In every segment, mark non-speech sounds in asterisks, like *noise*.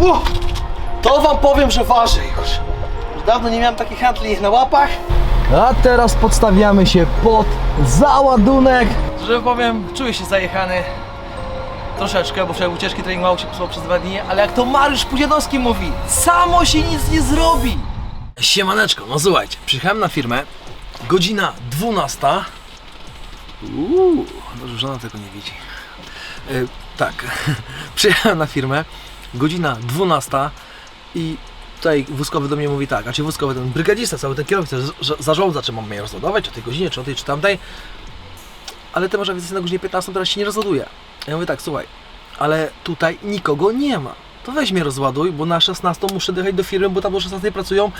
Uff, to wam powiem, że waży już. Już dawno nie miałem takich handli na łapach. A teraz podstawiamy się pod załadunek. Że powiem, czuję się zajechany troszeczkę, bo wczoraj ucieczki trening mało się posłał przez dwa dni, ale jak to Mariusz Pudzianowski mówi, samo się nic nie zrobi. Siemaneczko, no słuchajcie, przyjechałem na firmę, godzina 12. Uuu, dobrze, żona tego nie widzi. E, tak, *laughs* przyjechałem na firmę, godzina 12 i tutaj wózkowy do mnie mówi tak, a czy wózkowy ten brygadzista, cały ten kierowca zarządza, czy mam mnie rozładować, o tej godzinie, czy o tej, czy tamtej, ale ty masz jest na godzinie 15, teraz się nie rozładuje. Ja mówię tak, słuchaj, ale tutaj nikogo nie ma. To weź mnie rozładuj, bo na 16 muszę dojechać do firmy, bo tam do 16 pracują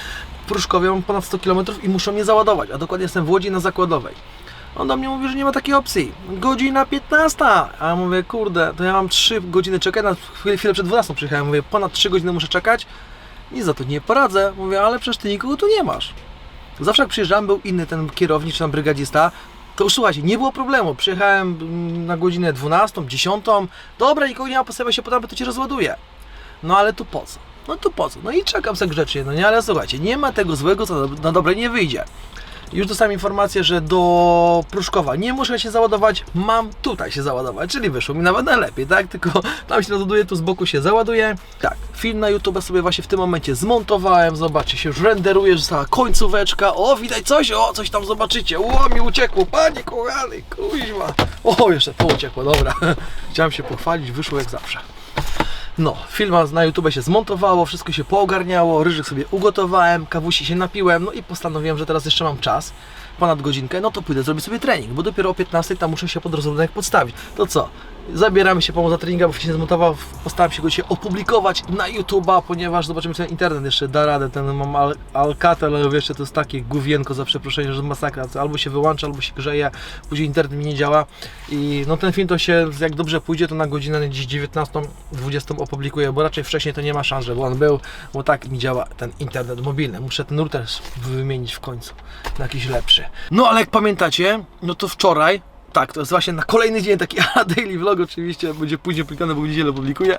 pruszkowie, mam ponad 100 km i muszą mnie załadować, a dokładnie jestem w Łodzi na zakładowej. On do mnie mówi, że nie ma takiej opcji. Godzina 15. A ja mówię, kurde, to ja mam 3 godziny czekać, na chwilę, przed 12 przyjechałem. Mówię, ponad 3 godziny muszę czekać. Nic za to nie poradzę. Mówię, ale przecież ty nikogo tu nie masz. Zawsze jak przyjeżdżałem, był inny ten kierownik czy tam brygadzista. To słuchajcie, nie było problemu. Przyjechałem mm, na godzinę 12, 10. Dobra, nikogo nie ma, postawia się podam, to cię rozładuję. No ale tu po co? No tu po co? No i czekam sobie grzecznie, no nie, ale słuchajcie, nie ma tego złego, co na dobre nie wyjdzie. Już dostałem informację, że do Pruszkowa nie muszę się załadować, mam tutaj się załadować, czyli wyszło mi nawet najlepiej, tak? Tylko *laughs* tam się rozładuje, tu z boku się załaduje. Tak, film na YouTube sobie właśnie w tym momencie zmontowałem, zobaczcie, się już renderuje, została końcóweczka, o widać coś, o coś tam zobaczycie, o mi uciekło, panie kochany, kuźwa. O, jeszcze to uciekło, dobra. *laughs* Chciałem się pochwalić, wyszło jak zawsze. No, film na YouTube się zmontowało, wszystko się poogarniało, ryżyk sobie ugotowałem, kawusi się napiłem, no i postanowiłem, że teraz jeszcze mam czas, ponad godzinkę, no to pójdę zrobić sobie trening, bo dopiero o 15 tam muszę się pod rozładunek podstawić. To co? Zabieramy się pomóc za treninga, bo się zmontował, postaram się go dzisiaj opublikować na YouTube'a, ponieważ zobaczymy, czy ten internet jeszcze da radę, ten mam al Alcatel, ale to jest takie gówienko za przeproszeniem, że masakra, albo się wyłącza, albo się grzeje, później internet mi nie działa. I no ten film to się, jak dobrze pójdzie, to na godzinę dziś 19, 20 opublikuję, bo raczej wcześniej to nie ma szans, żeby on był, bo tak mi działa ten internet mobilny. Muszę ten router wymienić w końcu na jakiś lepszy. No ale jak pamiętacie, no to wczoraj tak, to jest właśnie na kolejny dzień taki *laughs* a, daily vlog oczywiście, będzie później publikowany, bo w niedzielę publikuję.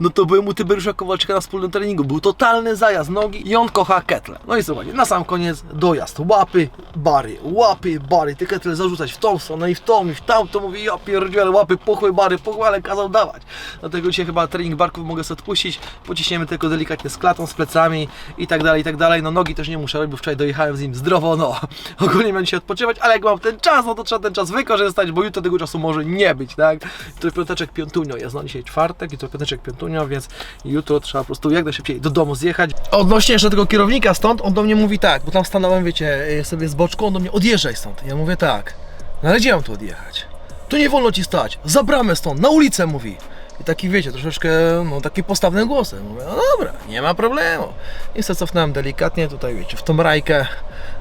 No to byłem u Tyberiusza Kowalczyka na wspólnym treningu. Był totalny zajazd nogi i on kocha ketle. No i słuchajcie, na sam koniec dojazd. Łapy, bary, łapy, bary. Ty ketle zarzucać w tą stronę i w tą i w tamtą. Mówi, ja pierdzielę, łapy, pochły, bary, pochły, ale kazał dawać. Dlatego dzisiaj chyba trening barków mogę sobie odpuścić. Pociśniemy tylko delikatnie z klatą, z plecami i tak dalej, i tak dalej. No nogi też nie muszę robić, bo wczoraj dojechałem z nim zdrowo, no. *laughs* Ogólnie miałem dzisiaj odpoczywać, ale jak mam ten czas, no to trzeba ten czas wykorzystać, bo jutro tego czasu może nie być, tak? To piąteczek piątunio jest, no dzisiaj czwartek i to piąteczek piątunio, więc jutro trzeba po prostu jak najszybciej do domu zjechać. Odnośnie jeszcze tego kierownika stąd, on do mnie mówi tak, bo tam stanąłem, wiecie, sobie z boczką, on do mnie odjeżdżaj stąd. Ja mówię tak, no gdzie mam tu odjechać? Tu nie wolno ci stać, za bramę stąd, na ulicę mówi. I taki wiecie, troszeczkę, no taki postawnym głosem. Mówię, no dobra, nie ma problemu. I sobie cofnąłem delikatnie tutaj, wiecie, w tą rajkę.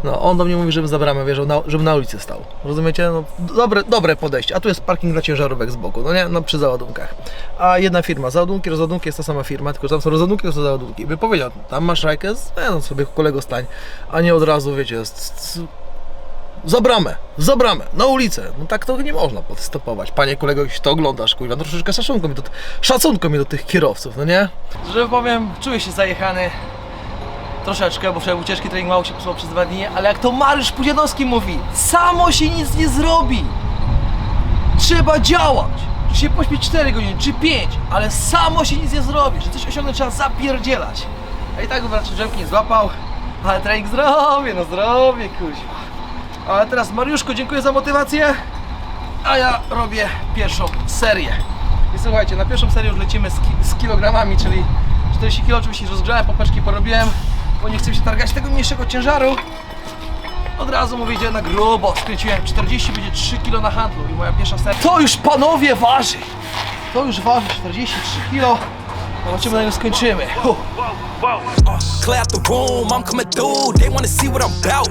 No, on do mnie mówi, żebym za bramę wjeżdżał, na, żebym na ulicy stał. Rozumiecie? No, dobre, dobre podejście. A tu jest parking dla ciężarówek z boku, no nie? No przy załadunkach. A jedna firma, załadunki, rozładunki jest ta sama firma, tylko tam są rozładunki, to są załadunki. By powiedział, tam masz rajkę, no sobie kolego stań, a nie od razu, wiecie, z, z, za bramę, za bramę, na ulicę. No tak to nie można podstopować. Panie kolego, jeśli to oglądasz, kurwa, troszeczkę szacunku mi do, szacunku mi do tych kierowców, no nie? Że powiem, czuję się zajechany troszeczkę, bo wczoraj ucieczki trening mało się posłał przez dwa dni, ale jak to Mariusz Pudzianowski mówi, samo się nic nie zrobi. Trzeba działać. Czy się pośpieć 4 godziny, czy 5, ale samo się nic nie zrobi. Że coś osiągnąć trzeba zapierdzielać. A i tak raczej drzemki nie złapał, ale trening zrobię, no zrobię, kuźwa. Ale teraz Mariuszko, dziękuję za motywację. A ja robię pierwszą serię. I słuchajcie, na pierwszą serię już lecimy z, ki- z kilogramami, czyli 40 kg oczywiście rozgrzałem, popeczki porobiłem, bo nie chcę się targać tego mniejszego ciężaru. Od razu mówię, idzie na grubo, skręciłem 40, będzie 3 kg na handlu i moja pierwsza seria. To już panowie waży! To już waży 43 kg. Zobaczymy na ile skończymy. Huh. Uh, clear out the room, I'm coming through. They wanna see what I'm about.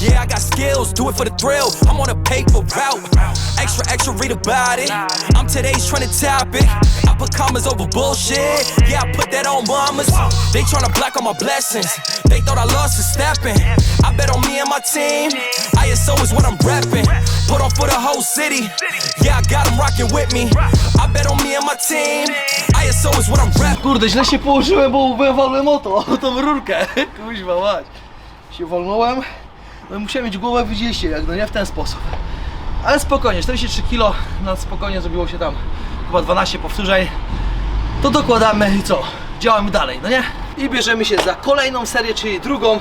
Yeah, I got skills, do it for the thrill. I'm on a paper route. Extra, extra, read about it. I'm today's trending topic. I put commas over bullshit. Yeah, I put that on mamas. They tryna block all my blessings. They thought I lost for stepping. I bet on me and my team. ISO is what I'm repping. Put on for the whole city. Yeah, I got them rocking with me. I bet on me and my team. ISO is what I'm rap. Kurde, źle się położyłem, bo wywalłem o to, o tą rurkę. *laughs* Kuźwa mać. Się wolnąłem. No musiałem mieć głowę, widzieliście jak, no nie w ten sposób. Ale spokojnie, 43 kg, na spokojnie zrobiło się tam chyba 12 powtórzeń. To dokładamy i co? Działamy dalej, no nie? I bierzemy się za kolejną serię, czyli drugą.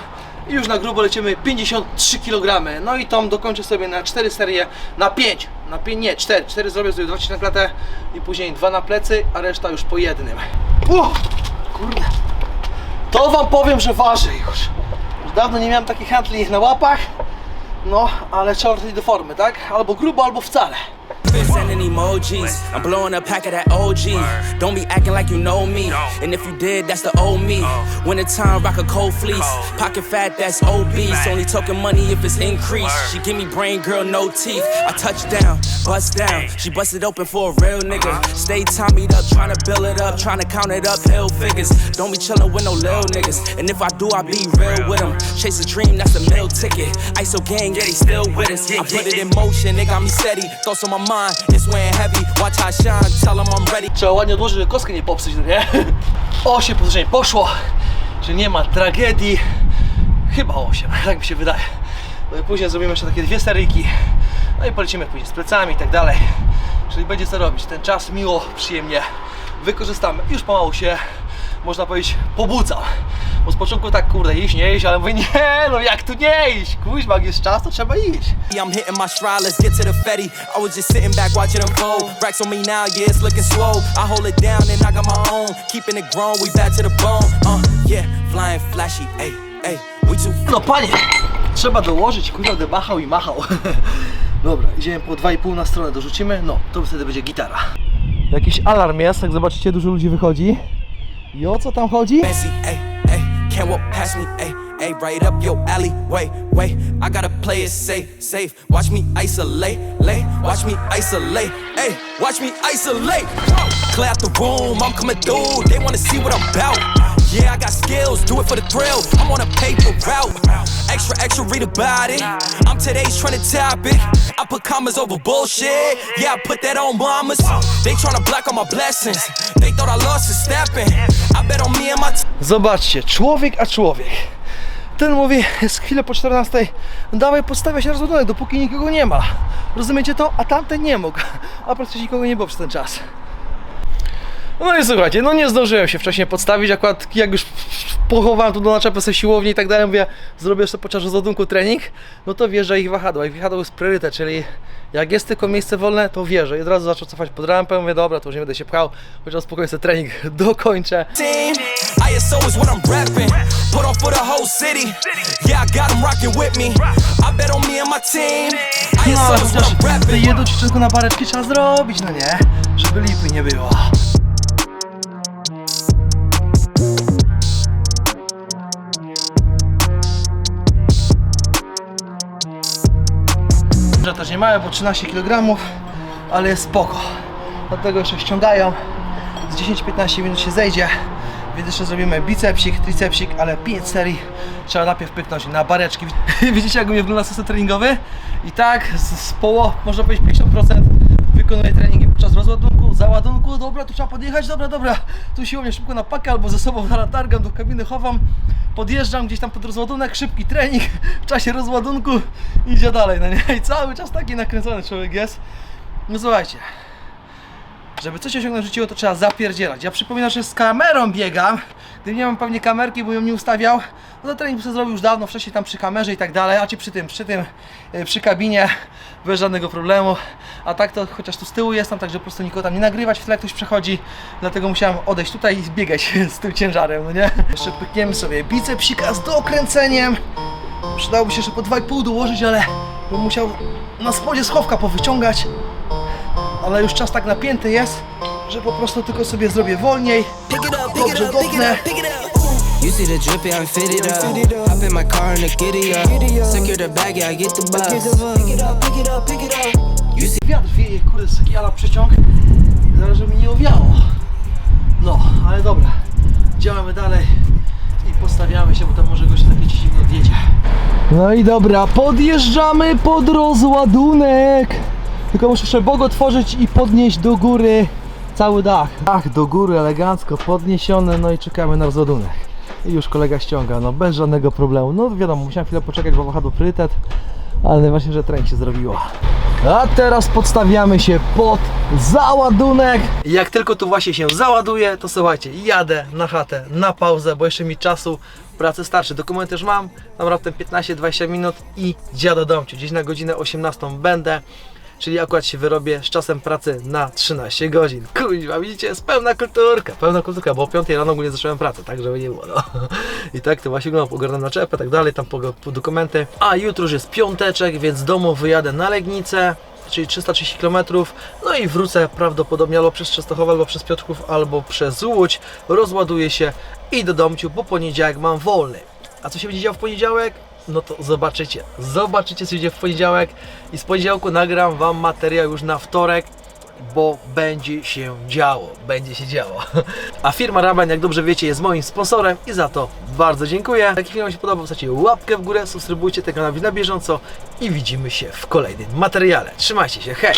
I już na grubo lecimy 53 kg. No i tą dokończę sobie na 4 serie, na 5. Na 5, nie, 4. 4 zrobię sobie 2 na klatę i później 2 na plecy, a reszta już po jednym. Uff, kurde. To wam powiem, że waży już. Dawno nie miałem takich handli na łapach. No, ale trzeba wrócić do formy, tak? Albo grubo, albo wcale. Sending emojis. I'm blowing a pack of that OG. Don't be acting like you know me. And if you did, that's the old me. Winter time, rock a cold fleece. Pocket fat, that's obese. Only talking money if it's increased. She give me brain, girl, no teeth. I touch down, bust down. She busted open for a real nigga. Stay tommied up, trying to build it up, trying to count it up, hill figures. Don't be chillin' with no lil niggas. And if I do, I be real with them. Chase a dream, that's a meal ticket. ISO gang, yeah, they still with us. I put it in motion, they got me steady. Thoughts on my mind, it's weighing heavy. Watch I shine, tell them I'm ready. Trzeba ładnie odłożyć, żeby kostkę nie popsuć, no nie? *laughs* 8 powtórzeń poszło, że nie ma tragedii. Chyba 8, *laughs* tak mi się wydaje. No i później zrobimy jeszcze takie dwie seryjki. No i polecimy później z plecami i tak dalej. Czyli będzie co robić. Ten czas miło, przyjemnie wykorzystamy. Już pomału się, można powiedzieć, pobudzam. Bo z początku tak, kurde, iść, nie iść, ale mówię, nie, no jak tu nie iść? Kuźma, jak jest czas, to trzeba iść. I'm hitting my stride, let's get to the Fetty. I was just sitting back watching them fold. Racks on me now, yeah, it's looking slow. I hold it down and I got my own. Keeping it grown, we back to the bone. Uh, yeah, flying flashy, ayy, ayy. We too No panie, trzeba dołożyć, kurwa, będę machał i machał. *laughs* Dobra, idziemy po 2,5 na stronę, dorzucimy, no, to wtedy będzie gitara. Jakiś alarm jest, jak zobaczycie, dużo ludzi wychodzi. I o co tam chodzi? fancy, ayy. Can't walk past me, ayy, ayy. Right up your alley, wait, wait. I gotta play it safe, safe. Watch me isolate, lay. Watch me isolate, ayy. Watch me isolate. Clear out the room, I'm coming through. They wanna see what I'm about. Yeah, I got skills, do it for the thrill. I'm on a paper route. Extra, extra, read about it. I'm today's topic. I put commas over bullshit. Yeah, I put that on mamas. They block all my blessings. They thought I lost it snapping. I bet on me and my. Zobaczcie, człowiek a człowiek. Ten mówi, jest chwilę po 14, dawaj podstawia się rozładunek, dopóki nikogo nie ma. Rozumiecie to? A tamten nie mógł. A praktycznie nikogo nie było przez ten czas. No i słuchajcie, no nie zdążyłem się wcześniej podstawić, akurat jak już pochowałem tu do naczepy sobie siłowni i tak dalej, mówię, zrobię jeszcze podczas rozładunku trening, no to wierzę ich wahadła. Ich wahadło jest priorytet, czyli jak jest tylko miejsce wolne, to wierzę. I od razu zaczął cofać pod rampę, mówię, dobra, to już nie będę się pchał, chociaż spokojnie sobie trening *laughs* dokończę. team. ISO is what I'm rapping. Put on for the whole city. Yeah, I got them rocking with me. I bet on me and my team. No ale chociaż rapping. jedną ćwiczynkę na bareczki trzeba zrobić, no nie? Żeby lipy nie było. Też nie małe, bo 13 kg, ale jest spoko. Dlatego jeszcze ściągają. Z 10-15 minut się zejdzie. Więc jeszcze zrobimy bicepsik, tricepsik, ale 5 serii trzeba najpierw pyknąć na bareczki. *laughs* Widzicie jak mnie wygląda system treningowy? I tak z, z poło, można powiedzieć 50% wykonuję treningi podczas rozładunku, załadunku, dobra, tu trzeba podjechać, dobra, dobra, tu siłownie szybko na pakę albo ze sobą targam do kabiny chowam, podjeżdżam gdzieś tam pod rozładunek, szybki trening, w czasie rozładunku idzie dalej, no nie? I cały czas taki nakręcony człowiek jest. No słuchajcie, żeby coś osiągnąć w życiu, to trzeba zapierdzielać. Ja przypominam, że z kamerą biegam. Gdybym nie mam pewnie kamerki, bo ją nie ustawiał, no to trening bym zrobił już dawno, wcześniej tam przy kamerze i tak dalej, a ci przy tym, przy tym, e, przy kabinie, bez żadnego problemu. A tak to chociaż tu z tyłu jestem, także po prostu nikogo tam nie nagrywać, w tle ktoś przechodzi, dlatego musiałem odejść tutaj i zbiegać *laughs* z tym ciężarem, no nie? Jeszcze pykniemy sobie bicepsika z dokręceniem. Przydałoby się jeszcze po 2,5 dołożyć, ale bym musiał na spodzie schowka powyciągać ale już czas tak napięty jest, że po prostu tylko sobie zrobię wolniej. Pick it up, pick it Dobrze up, pick it dopnę. You see the drippy, I'm fitted up. Hop in my car and the giddy up. Secure the bag, yeah, I get the bus. Pick it up, pick it up, pick it up. You see Wiatr wieje, kurde, z taki ala przeciąg. Zaraz, żeby mi nie owiało. No, ale dobra. Działamy dalej i postawiamy się, bo tam może goś takie 10 minut jedzie. No i dobra, podjeżdżamy pod rozładunek. Tylko muszę jeszcze bok otworzyć i podnieść do góry cały dach. Dach do góry elegancko podniesiony, no i czekamy na rozładunek. I już kolega ściąga, no bez żadnego problemu. No wiadomo, musiałem chwilę poczekać, bo wahadło priorytet, ale najważniejsze, że tren się zrobiła. A teraz podstawiamy się pod załadunek. Jak tylko tu właśnie się załaduje, to słuchajcie, jadę na chatę, na pauzę, bo jeszcze mi czasu pracy starczy. Dokumenty już mam, mam raptem 15-20 minut i jadę do domciu. Gdzieś na godzinę 18 będę. Czyli akurat się wyrobię z czasem pracy na 13 godzin. Kurwa, widzicie, jest pełna kulturka, pełna kulturka, bo o 5 rano ogólnie zacząłem pracę, tak żeby nie było, no. *laughs* I tak to właśnie wygląda, ogarnam na czepę, tak dalej, tam po, po dokumenty. A jutro już jest piąteczek, więc z domu wyjadę na Legnicę, czyli 330 km, no i wrócę prawdopodobnie albo przez Częstochowa, albo przez Piotrków, albo przez Łódź, rozładuję się i do domciu, bo poniedziałek mam wolny. A co się będzie działo w poniedziałek? No to zobaczycie. Zobaczycie, co się dzieje w poniedziałek. I z poniedziałku nagram Wam materiał już na wtorek, bo będzie się działo. Będzie się działo. *laughs* A firma Raban, jak dobrze wiecie, jest moim sponsorem i za to bardzo dziękuję. Jak film Wam się podobał, zostawcie łapkę w górę, subskrybujcie ten kanał na bieżąco i widzimy się w kolejnym materiale. Trzymajcie się, hej!